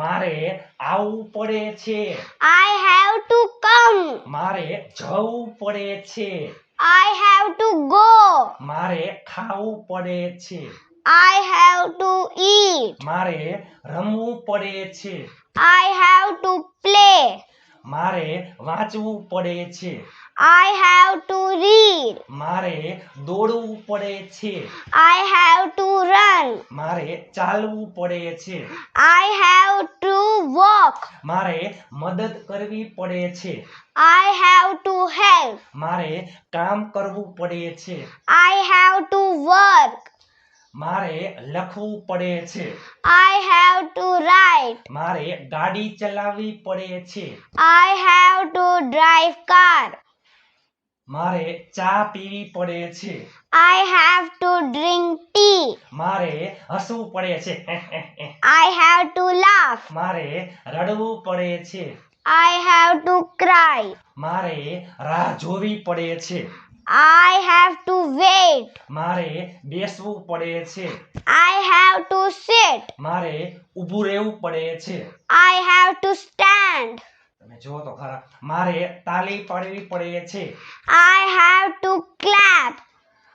મારે આવવું પડે છે I have to come. મારે જવું પડે છે I have to go. મારે ખાવું પડે છે I have to eat. મારે રમવું પડે છે I have to play. વાંચવું પડે છે I have to read. મારે દોડવું પડે છે I have to run. મારે ચાલવું પડે છે I have to walk. મારે મદદ કરવી પડે છે I have to help. મારે કામ કરવું પડે છે I have to work. મારે લખવું પડે છે I have to write. મારે ગાડી ચલાવવી પડે છે I have to drive car. મારે ચા પીવી પડે છે I have to drink tea. મારે હસવું પડે છે I have to laugh. મારે રડવું પડે છે I have to cry. મારે રાહ જોવી પડે છે I have wait. મારે બેસવું પડે છે I have to sit. મારે ઊભું રહેવું પડે છે I have to stand. તમે જુઓ તો ખરા મારે તાળી પાડવી પડે છે I have to clap.